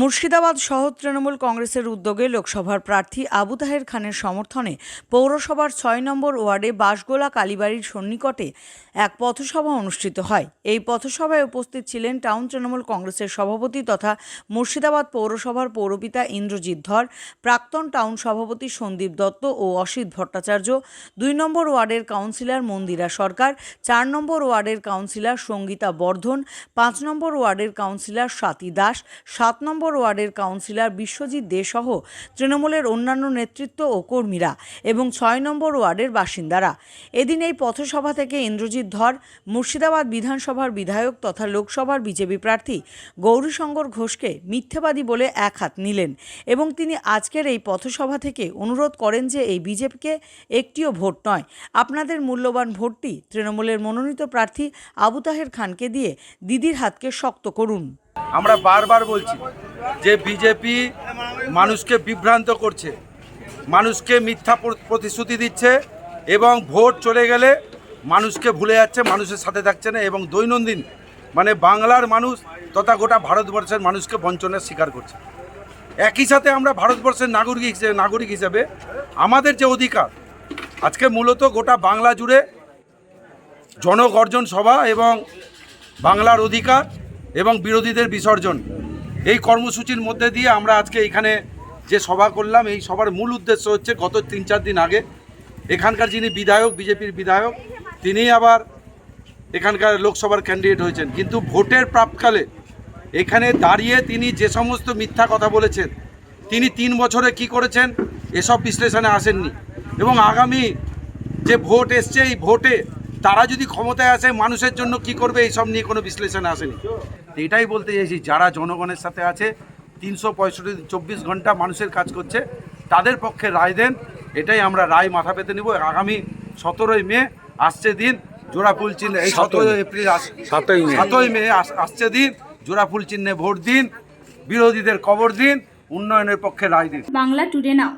মুর্শিদাবাদ শহর তৃণমূল কংগ্রেসের উদ্যোগে লোকসভার প্রার্থী আবু তাহের খানের সমর্থনে পৌরসভার ছয় নম্বর ওয়ার্ডে বাঁশগোলা কালীবাড়ির সন্নিকটে এক পথসভা অনুষ্ঠিত হয়। এই পথসভায় উপস্থিত ছিলেন টাউন তৃণমূল কংগ্রেসের সভাপতি তথা মুর্শিদাবাদ পৌরসভার পৌরপিতা ইন্দ্রজিৎ ধর, প্রাক্তন টাউন সভাপতি সন্দীপ দত্ত ও অসিত ভট্টাচার্য, দুই নম্বর ওয়ার্ডের কাউন্সিলর মন্দিরা সরকার, চার নম্বর ওয়ার্ডের কাউন্সিলর সঙ্গীতা বর্ধন, পাঁচ নম্বর ওয়ার্ডের কাউন্সিলর স্বাতী দাস, সাত নম্বর ওয়ার্ডের কাউন্সিলর বিশ্বজিৎ দে সহ তৃণমূলের অন্যান্য নেতৃত্ব ও কর্মীরা এবং ছয় নম্বর ওয়ার্ডের বাসিন্দারা। এদিন এই পথসভা থেকে ইন্দ্রজিৎ ধর, মুর্শিদাবাদ বিধানসভার বিধায়ক তথা লোকসভার বিজেপি প্রার্থী গৌরীশঙ্কর ঘোষকে মিথ্যেবাদী বলে এক হাত নিলেন এবং তিনি আজকের এই পথসভা থেকে অনুরোধ করেন যে এই বিজেপিকে একটিও ভোট নয়, আপনাদের মূল্যবান ভোটটি তৃণমূলের মনোনীত প্রার্থী আবু তাহের খানকে দিয়ে দিদির হাতকে শক্ত করুন। আমরা বারবার বলছি যে বিজেপি মানুষকে বিভ্রান্ত করছে, মানুষকে মিথ্যা প্র- প্রতিশ্রুতি দিচ্ছে এবং ভোট চলে গেলে মানুষকে ভুলে যাচ্ছে, মানুষের সাথে থাকছে না এবং দৈনন্দিন মানে বাংলার মানুষ তথা গোটা ভারতবর্ষের মানুষকে বঞ্চনার শিকার করছে। একই সাথে আমরা ভারতবর্ষের নাগরিক হিসেবে নাগরিক হিসেবে আমাদের যে অধিকার, আজকে মূলত গোটা বাংলা জুড়ে জনগর্জন সভা এবং বাংলার অধিকার এবং বিরোধীদের বিসর্জন এই কর্মসূচির মধ্যে দিয়ে আমরা আজকে এখানে যে সভা করলাম, এই সভার মূল উদ্দেশ্য হচ্ছে গত তিন চার দিন আগে এখানকার যিনি বিধায়ক, বিজেপির বিধায়ক তিনি আবার এখানকার লোকসভার ক্যান্ডিডেট হয়েছেন। কিন্তু ভোটের প্রাপকালে এখানে দাঁড়িয়ে তিনি যে সমস্ত মিথ্যা কথা বলেছেন, তিনি তিন বছরে কি করেছেন, এসব বিশ্লেষণে আসেননি। এবং আগামী যে ভোট এসছে, এই ভোটে তারা যদি ক্ষমতায় আসে মানুষের জন্য কি করবে এইসব নিয়ে কোনো বিশ্লেষণ আসেনি। এটাই বলতে চাইছি যারা জনগণের সাথে আছে তিনশো পঁয়ষট্টি চব্বিশ ঘণ্টা মানুষের কাজ করছে তাদের পক্ষে রায় দেন এটাই আমরা রায় মাথা পেতে নিব। আগামী সতেরোই মে আসছে দিন জোড়াফুল চিহ্নে এই সতেরোই এপ্রিল সাতই মে। আস- আসছে দিন জোড়াফুল চিহ্নে ভোট দিন বিরোধীদের কবর দিন উন্নয়নের পক্ষে রায় দিন। বাংলা টুডে নাও।